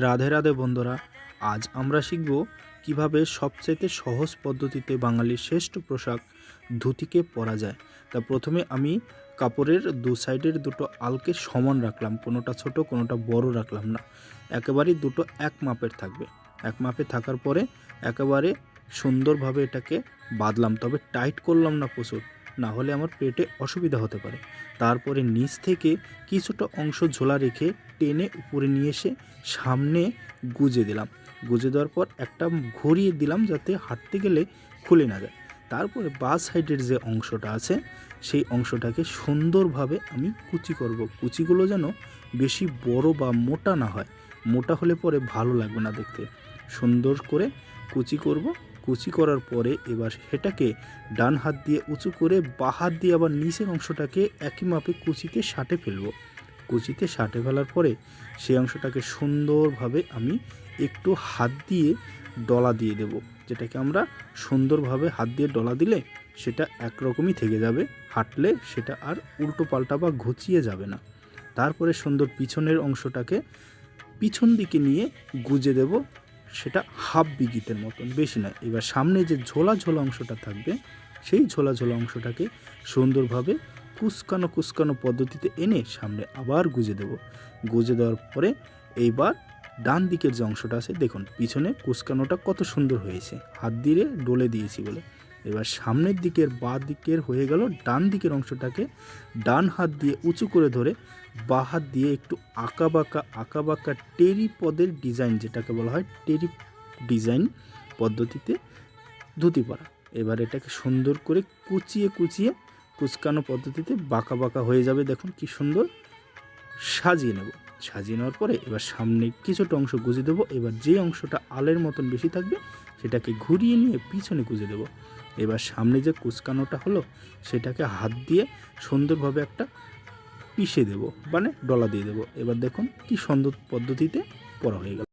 রাধে রাধে বন্ধুরা, আজ আমরা শিখব কীভাবে সবচেয়ে সহজ পদ্ধতিতে বাঙালির শ্রেষ্ঠ পোশাক ধুতিকে পরা যায়। তা প্রথমে আমি কাপড়ের দু সাইডের দুটো আলকে সমান রাখলাম, কোনোটা ছোট, কোনোটা বড় রাখলাম না। একেবারেই দুটো এক মাপের থাকবে। এক মাপে থাকার পরে একেবারে সুন্দরভাবে এটাকে বাঁধলাম, তবে টাইট করলাম না প্রচুর। না হলে আমার পেটে অসুবিধা হতে পারে। তারপরে নিচ থেকে কিছুটা অংশ ঝোলা রেখে টেনে উপরে নিয়ে এসে সামনে গুজে দিলাম। গুজে দেওয়ার পর একটা ঘুরিয়ে দিলাম যাতে হাঁটতে গেলে খুলে না যায়। তারপরে বা সাইডের যে অংশটা আছে, সেই অংশটাকে সুন্দরভাবে আমি কুচি করব। কুচিগুলো যেন বেশি বড় বা মোটা না হয়। মোটা হলে পরে ভালো লাগবে না দেখতে। সুন্দর করে কুচি করব। কুচি করার পরে এবার সেটাকে ডান হাত দিয়ে উঁচু করে বা হাত দিয়ে আবার নিচের অংশটাকে একই মাপে কুচিতে সাটে ফেলব। কুচিতে সাটে ফেলার পরে সেই অংশটাকে সুন্দরভাবে আমি একটু হাত দিয়ে ডলা দিয়ে দেব। যেটাকে আমরা সুন্দরভাবে হাত দিয়ে ডলা দিলে সেটা একরকমই থেকে যাবে, হাঁটলে সেটা আর উল্টো পাল্টা বা ঘুচিয়ে যাবে না। তারপরে সুন্দর পিছনের অংশটাকে পিছন দিকে নিয়ে গুজে দেব। সেটা হাফ বিগিতের মতন, বেশি নয়। এবার সামনে যে ঝোলা ঝোলা অংশটা থাকবে, সেই ঝোলা ঝোলা অংশটাকে সুন্দরভাবে কুচকানো কুচকানো পদ্ধতিতে এনে সামনে আবার গুজে দেব। গুজে দেওয়ার পরে এইবার ডান দিকের যে অংশটা আছে, দেখুন, পিছনে কুচকানোটা কত সুন্দর হয়েছে। হাত দিয়ে ডলে দিয়েছি বলে। এবার সামনের দিকের বা দিকের হয়ে গেল ডান দিকের অংশটাকে ডান হাত দিয়ে উঁচু করে ধরে বা হাত দিয়ে একটু আঁকা বাঁকা আঁকা বাঁকা টেরি পদের ডিজাইন যেটাকে বলা হয় টেরি ডিজাইন পদ্ধতিতে ধুতি পরা। এবার এটাকে সুন্দর করে কুচিয়ে কুচিয়ে কুচকানো পদ্ধতিতে বাঁকা বাঁকা হয়ে যাবে। দেখুন কি সুন্দর সাজিয়ে নেব। সাজিয়ে নেওয়ার পরে এবার সামনে কিছুটা অংশ গুজে দেবো। এবার যে অংশটা আলের মতন বেশি থাকবে সেটাকে ঘুরিয়ে নিয়ে পিছনে কুঁজে দেবো। এবার সামনে যে কুচকানোটা হলো, সেটাকে হাত দিয়ে সুন্দরভাবে একটা পিষে দেব মানে ডলা দিয়ে দেবো। এবার দেখুন কি সুন্দর পদ্ধতিতে পড়া হয়ে গেল।